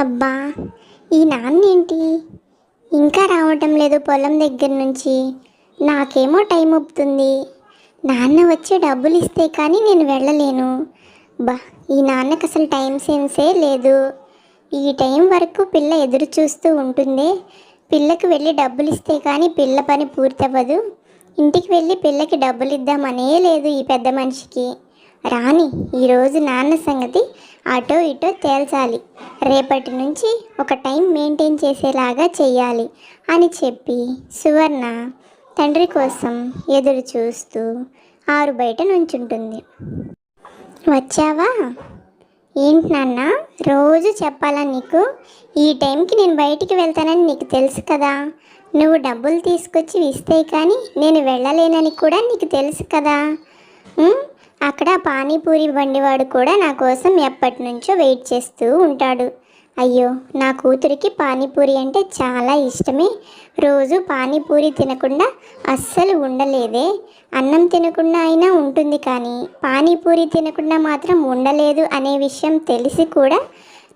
అబ్బా ఈ నాన్న ఏంటి ఇంకా రావటం లేదు పొలం దగ్గర నుంచి. నాకేమో టైం ఒప్పుతుంది. నాన్న వచ్చి డబ్బులు ఇస్తే కానీ నేను వెళ్ళలేను. బా ఈ నాన్నకి అసలు టైం సెన్సే లేదు. ఈ టైం వరకు పిల్ల ఎదురు చూస్తూ ఉంటుంది. పిల్లకి వెళ్ళి డబ్బులు ఇస్తే కానీ పిల్ల పని పూర్తవ్వదు. ఇంటికి వెళ్ళి పిల్లకి డబ్బులు ఇద్దామనే లేదు ఈ పెద్ద మనిషికి. రాణి ఈరోజు నాన్న సంగతి అటో ఇటో తేల్చాలి. రేపటి నుంచి ఒక టైం మెయింటైన్ చేసేలాగా చెయ్యాలి అని చెప్పి సువర్ణ తండ్రి కోసం ఎదురు చూస్తూ ఆరు బయట నుంచుంటుంది. వచ్చావా? ఏంటి నాన్న రోజు చెప్పాలా నీకు? ఈ టైంకి నేను బయటికి వెళ్తానని నీకు తెలుసు కదా. నువ్వు డబ్బులు తీసుకొచ్చి ఇస్తే కానీ నేను వెళ్ళలేనని కూడా నీకు తెలుసు కదా. అక్కడ పానీపూరి బండివాడు కూడా నా కోసం ఎప్పటి నుంచో వెయిట్ చేస్తూ ఉంటాడు. అయ్యో నా కూతురికి పానీపూరి అంటే చాలా ఇష్టమే. రోజు పానీపూరి తినకుండా అస్సలు ఉండలేదే. అన్నం తినకుండా అయినా ఉంటుంది కానీ పానీపూరి తినకుండా మాత్రం ఉండలేదు అనే విషయం తెలిసి కూడా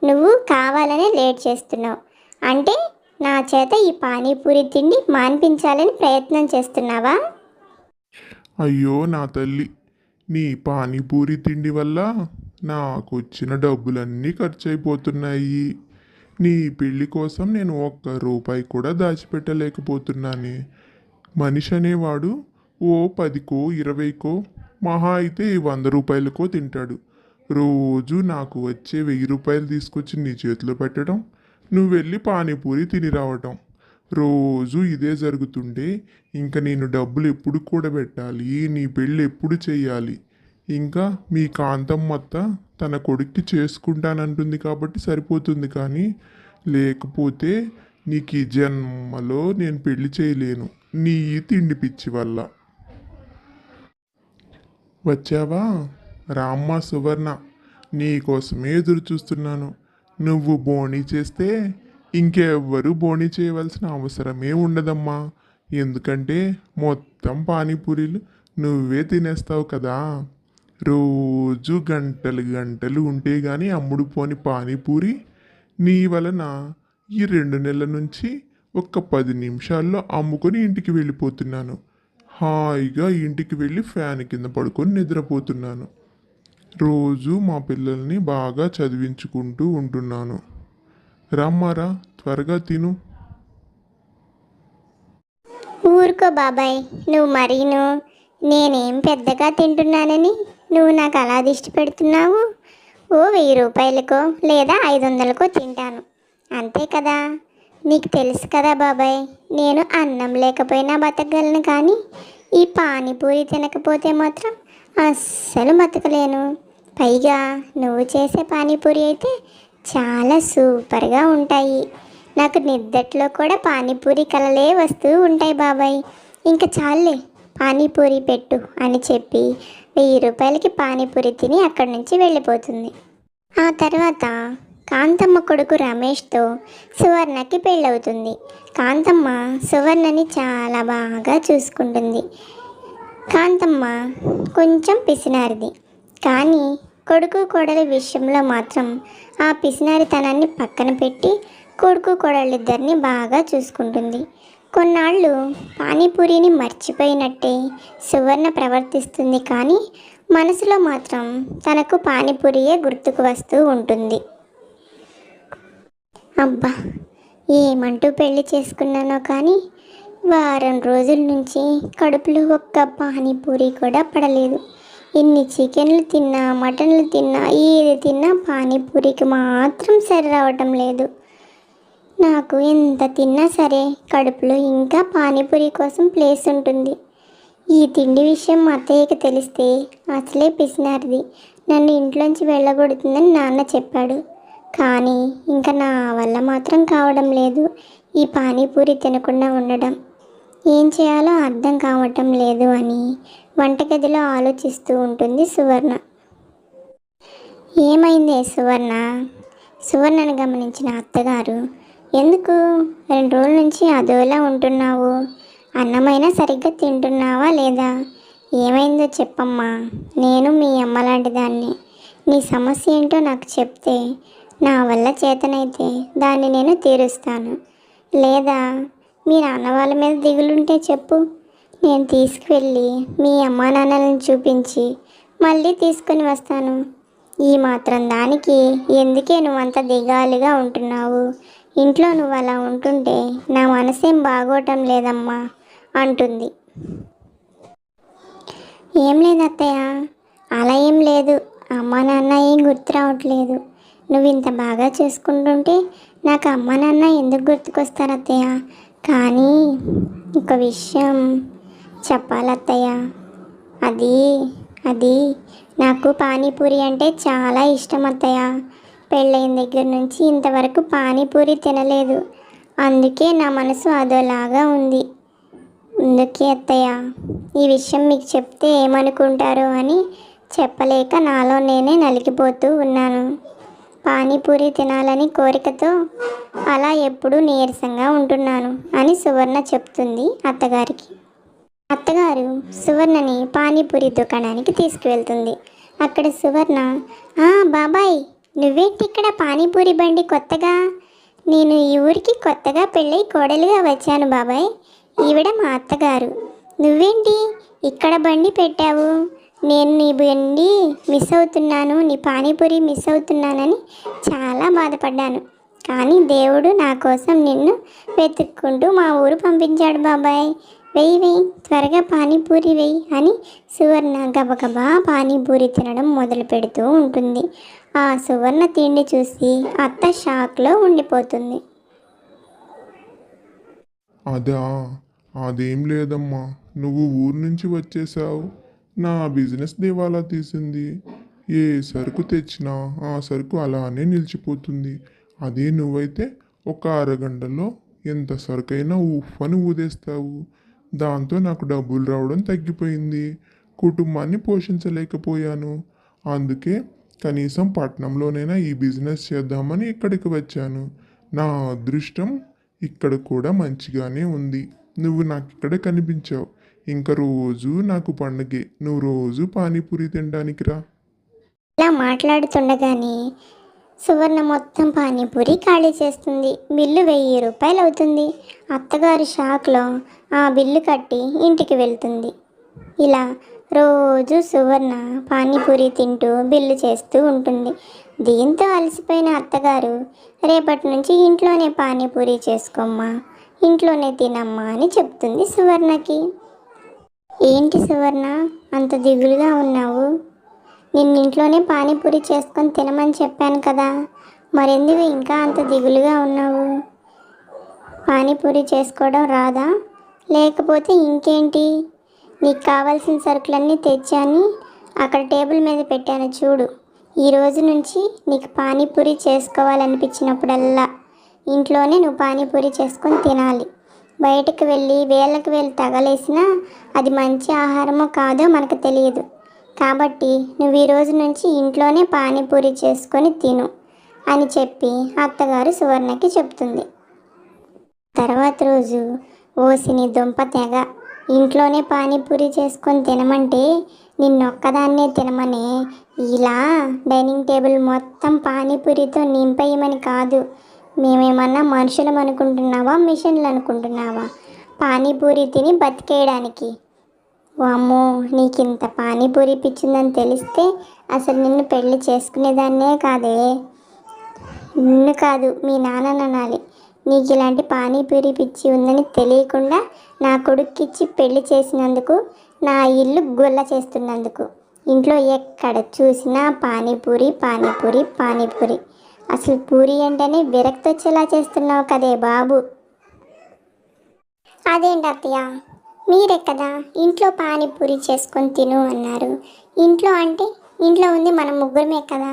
నువ్వు కావాలనే లేట్ చేస్తున్నావు. అంటే నా చేత ఈ పానీపూరి తిండి మాన్పించాలని ప్రయత్నం చేస్తున్నావా? అయ్యో నా తల్లి. నీ పానీపూరి తిండి వల్ల నాకు వచ్చిన డబ్బులన్నీ ఖర్చు అయిపోతున్నాయి నీ పెళ్ళి కోసం నేను ఒక్క రూపాయి కూడా దాచిపెట్టలేకపోతున్నానే. మనిషి అనేవాడు ఓ పదికో ఇరవైకో మహా అయితే వంద రూపాయలకో తింటాడు. రోజు నాకు వచ్చే వెయ్యి రూపాయలు తీసుకొచ్చి నీ చేతిలో పెట్టడం నువ్వు వెళ్ళి పానీపూరి తిని రావటం. రోజు ఇదే జరుగుతుంటే ఇంకా నేను డబ్బులు ఎప్పుడు కూడబెట్టాలి నీ పెళ్ళి ఎప్పుడు చేయాలి ఇంకా మీ కాంతమ్మత్త తన కొడుక్కి చేసుకుంటానంటుంది కాబట్టి సరిపోతుంది కానీ లేకపోతే నీకు ఈ జన్మలో నేను పెళ్ళి చేయలేను. నీ ఈ తిండి పిచ్చి వల్ల. వచ్చావా? రామ్మ సువర్ణ నీకోసమే ఎదురు చూస్తున్నాను నువ్వు బోణి చేస్తే ఇంకెవ్వరూ బోణీ చేయవలసిన అవసరమే ఉండదమ్మా. ఎందుకంటే మొత్తం పానీపూరీలు నువ్వే తినేస్తావు కదా. రోజు గంటలు గంటలు ఉంటే కానీ అమ్ముడు పోని పానీపూరి నీ వలన ఈ రెండు నెలల నుంచి ఒక్క పది నిమిషాల్లో అమ్ముకొని ఇంటికి వెళ్ళిపోతున్నాను. హాయిగా ఇంటికి వెళ్ళి ఫ్యాన్ కింద పడుకొని నిద్రపోతున్నాను. రోజు మా పిల్లల్ని బాగా చదివించుకుంటూ ఉంటున్నాను. రమ్మారా త్వరగా తిను. ఊరుకో బాబాయ్ నువ్వు మరీను. నేనేం పెద్దగా తింటున్నానని నువ్వు నాకు అలా దిష్టి పెడుతున్నావు? ఓ వెయ్యి రూపాయలకో లేదా ఐదు వందలకో తింటాను. అంతే కదా. నీకు తెలుసు కదా బాబాయ్ నేను అన్నం లేకపోయినా బతకగలను కానీ ఈ పానీపూరి తినకపోతే మాత్రం అస్సలు బతకలేను. పైగా నువ్వు చేసే పానీపూరి అయితే చాలా సూపర్గా ఉంటాయి. నాకు నిద్దట్లో కూడా పానీపూరి కలలే వస్తూ ఉంటాయి బాబాయ్. ఇంకా చాలే పానీపూరి పెట్టు అని చెప్పి వెయ్యి రూపాయలకి పానీపూరి తిని అక్కడి నుంచి వెళ్ళిపోతుంది. ఆ తర్వాత కాంతమ్మ కొడుకు రమేష్తో సువర్ణకి పెళ్ళవుతుంది. కాంతమ్మ సువర్ణని చాలా బాగా చూసుకుంటుంది. కాంతమ్మ కొంచెం పిసినారిది. కానీ కొడుకు కోడల విషయంలో మాత్రం ఆ పిసినారితనాన్ని పక్కన పెట్టి కొడుకు కోడలిద్దరిని బాగా చూసుకుంటుంది. కొన్నాళ్ళు పానీపూరిని మర్చిపోయినట్టే సువర్ణ ప్రవర్తిస్తుంది కానీ మనసులో మాత్రం తనకు పానీపూరియే గుర్తుకు వస్తూ ఉంటుంది. అబ్బా! ఏమంటూ పెళ్ళి చేసుకున్నానో కానీ వారం రోజుల నుంచి కడుపులో ఒక్క పానీపూరి కూడా పడలేదు. ఎన్ని చికెన్లు తిన్నా మటన్లు తిన్నా ఏది తిన్నా పానీపూరికి మాత్రం సరి రావటం లేదు. నాకు ఎంత తిన్నా సరే కడుపులో ఇంకా పానీపూరి కోసం ప్లేస్ ఉంటుంది. ఈ తిండి విషయం మా అత్తయ్యకి తెలిస్తే అసలే పిసినారిది. నన్ను ఇంట్లోంచి వెళ్ళగొడుతుందని నాన్న చెప్పాడు. కానీ ఇంకా నా వల్ల మాత్రం కావడం లేదు ఈ పానీపూరి తినకుండా ఉండడం. ఏం చేయాలో అర్థం కావటం లేదు అని వంటగదిలో ఆలోచిస్తూ ఉంటుంది సువర్ణ. ఏమైందే సువర్ణ? సువర్ణను గమనించిన అత్తగారు ఎందుకు? రెండు రోజుల నుంచి అదోలా ఉంటున్నావు. అన్నమైనా సరిగ్గా తింటున్నావా లేదా? ఏమైందో చెప్పమ్మా. నేను మీ అమ్మ లాంటి దాన్ని నీ సమస్య ఏంటో నాకు చెప్తే నా వల్ల చేతనైతే దాన్ని నేను తీరుస్తాను. లేదా మీ నాన్న వాళ్ళ మీద దిగులుంటే చెప్పు. నేను తీసుకువెళ్ళి మీ అమ్మా నాన్నలను చూపించి మళ్ళీ తీసుకొని వస్తాను. ఈ మాత్రం దానికి ఎందుకే నువ్వు అంత దిగాలుగా ఉంటున్నావు? ఇంట్లో నువ్వు అలా ఉంటుంటే నా మనసేం బాగోటం లేదమ్మా అంటుంది. ఏం లేదు అత్తయ్య అలా ఏం లేదు. అమ్మ నాన్న ఏం గుర్తు రావట్లేదు నువ్వు ఇంత బాగా చేసుకుంటుంటే నాకు అమ్మ నాన్న ఎందుకు గుర్తుకొస్తారు అత్తయ్య కానీ ఒక విషయం చెప్పాలత్తయ్య. అది అది. నాకు పానీపూరి అంటే చాలా ఇష్టం అత్తయ్య పెళ్ళైన దగ్గర నుంచి ఇంతవరకు పానీపూరి తినలేదు. అందుకే నా మనసు అదోలాగా ఉంది. అందుకే అత్తయ్య ఈ విషయం మీకు చెప్తే ఏమనుకుంటారో అని చెప్పలేక నాలో నేనే నలిగిపోతూ ఉన్నాను. పానీపూరి తినాలని కోరికతో అలా ఎప్పుడూ నీరసంగా ఉంటున్నాను అని సువర్ణ చెప్తుంది అత్తగారికి. అత్తగారు సువర్ణని పానీపూరి దుకాణానికి తీసుకువెళ్తుంది. అక్కడ సువర్ణ "ఆ, బాబాయ్ నువ్వేంటి ఇక్కడ పానీపూరి బండి కొత్తగా? నేను ఈ ఊరికి కొత్తగా పెళ్ళై కోడలుగా వచ్చాను బాబాయ్. ఈవిడ మా అత్తగారు. నువ్వేంటి ఇక్కడ బండి పెట్టావు? నేను నీ బండి మిస్ అవుతున్నాను నీ పానీపూరి మిస్ అవుతున్నానని చాలా బాధపడ్డాను. కానీ దేవుడు నా కోసం నిన్ను వెతుక్కుంటూ మా ఊరు పంపించాడు బాబాయ్. వెయ్యి వెయ్యి త్వరగా పానీపూరి వెయ్యి అని సువర్ణ గబగబా పానీపూరి తినడం మొదలు పెడుతూ ఉంటుంది. ఆ సువర్ణ తిండి చూసి అత్త షాక్లో ఉండిపోతుంది. అదా అదేం లేదమ్మా. నువ్వు ఊరు నుంచి వచ్చేసావు నా బిజినెస్ దివాలా తీసింది. ఏ సరుకు తెచ్చినా ఆ సరుకు అలానే నిలిచిపోతుంది. అదే నువ్వైతే ఒక అరగంటలో ఎంత సరుకైనా ఉఫ్ అని ఊదేస్తావు. దాంతో నాకు డబ్బులు రావడం తగ్గిపోయింది. కుటుంబాన్ని పోషించలేకపోయాను. అందుకే కనీసం పట్టణంలోనైనా ఈ బిజినెస్ చేద్దామని ఇక్కడికి వచ్చాను. నా అదృష్టం ఇక్కడ కూడా మంచిగానే ఉంది. నువ్వు నాకు ఇక్కడ కనిపించావు. ఇంకా రోజు నాకు పండగే. నువ్వు రోజు పానీపూరి తినడానికి రా ఇలా మాట్లాడుతుండగానే సువర్ణ మొత్తం పానీపూరి ఖాళీ చేస్తుంది. బిల్లు వెయ్యి రూపాయలు అవుతుంది అత్తగారి షాక్లో ఆ బిల్లు కట్టి ఇంటికి వెళ్తుంది. ఇలా రోజు సువర్ణ పానీపూరి తింటూ బిల్లు చేస్తూ ఉంటుంది. దీంతో అలసిపోయిన అత్తగారు రేపటి నుంచి ఇంట్లోనే పానీపూరి చేసుకోమ్మా ఇంట్లోనే తినమ్మా అని చెప్తుంది సువర్ణకి. ఏంటి సువర్ణ అంత దిగులుగా ఉన్నావు? నిన్న ఇంట్లోనే పానీపూరి చేసుకొని తినమని చెప్పాను కదా. మరెందుకు ఇంకా అంత దిగులుగా ఉన్నావు? పానీపూరి చేసుకోవడం రాదా? లేకపోతే ఇంకేంటి? నీకు కావాల్సిన సరుకులన్నీ తెచ్చాను. అక్కడ టేబుల్ మీద పెట్టాను చూడు. ఈ రోజు నుంచి నీకు పానీపూరి చేసుకోవాలనిపించినప్పుడల్లా ఇంట్లోనే నువ్వు పానీపూరి చేసుకొని తినాలి. బయటకు వెళ్ళి వేళ్ళకి వేలు తగలేసినా అది మంచి ఆహారమో కాదో మనకు తెలియదు. కాబట్టి నువ్వు ఈ రోజు నుంచి ఇంట్లోనే పానీపూరి చేసుకొని తిను అని చెప్పి అత్తగారు సువర్ణకి చెప్తుంది. తర్వాత రోజు ఓసిని దుంప తెగ ఇంట్లోనే పానీపూరి చేసుకొని తినమంటే నిన్నొక్కదాన్నే తినమని. ఇలా డైనింగ్ టేబుల్ మొత్తం పానీపూరితో నింపేయమని కాదు. మేమేమన్నా మనుషులం అనుకుంటున్నావా మిషన్లు అనుకుంటున్నావా పానీపూరి తిని బతికేయడానికి వామ్మో నీకింత పానీపూరి పిచ్చిందని తెలిస్తే అసలు నిన్ను పెళ్ళి చేసుకునేదాన్నే కాదే. నిన్ను కాదు మీ నాన్న అనాలి. నీకు ఇలాంటి పానీపూరి పిచ్చి ఉందని తెలియకుండా నా కొడుక్కిచ్చి పెళ్ళి చేసినందుకు నా ఇల్లు గుల్ల చేస్తున్నందుకు. ఇంట్లో ఎక్కడ చూసినా పానీపూరి పానీపూరి పానీపూరి. అసలు పూరి అంటేనే విరక్తి వచ్చేలా చేస్తున్నావు కదే బాబు. అదేంటి అత్తయ్య మీరే కదా ఇంట్లో పానీపూరి చేసుకొని తిను అన్నారు. ఇంట్లో అంటే ఇంట్లో ఉంది మన ముగ్గురమే కదా.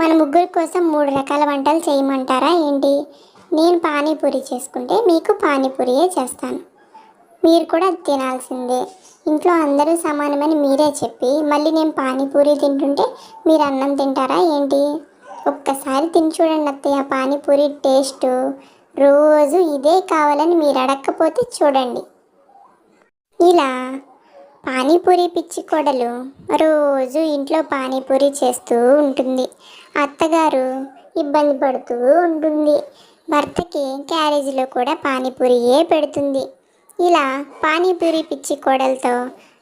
మన ముగ్గురు కోసం మూడు రకాల వంటలు చేయమంటారా ఏంటి? నేను పానీపూరి చేసుకుంటే మీకు పానీపూరియే చేస్తాను. మీరు కూడా తినాల్సిందే. ఇంట్లో అందరూ సమానమని మీరే చెప్పి మళ్ళీ నేను పానీపూరి తింటుంటే మీరు అన్నం తింటారా ఏంటి? ఒక్కసారి తిని చూడండి అత్తయ్య పానీపూరి టేస్ట్. రోజు ఇదే కావాలని మీరు అడగకపోతే చూడండి. ఇలా పానీపూరి పిచ్చి కోడలు రోజు ఇంట్లో పానీపూరి చేస్తూ ఉంటుంది. అత్తగారు ఇబ్బంది పడుతూ ఉంటుంది. భర్తకి క్యారేజీలో కూడా పానీపూరియే పెడుతుంది. ఇలా పానీపూరి పిచ్చి కోడలతో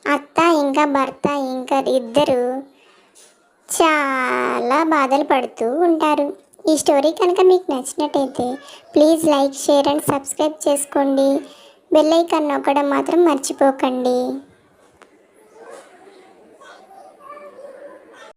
అత్త ఇంకా భర్త ఇంకా ఇద్దరు చాలా బాధలు పడుతూ ఉంటారు. ఈ స్టోరీ కనుక మీకు నచ్చినట్టయితే please like share and subscribe చేసుకోండి. బెల్ ఐకాన్ నొక్కడం మాత్రం మర్చిపోకండి.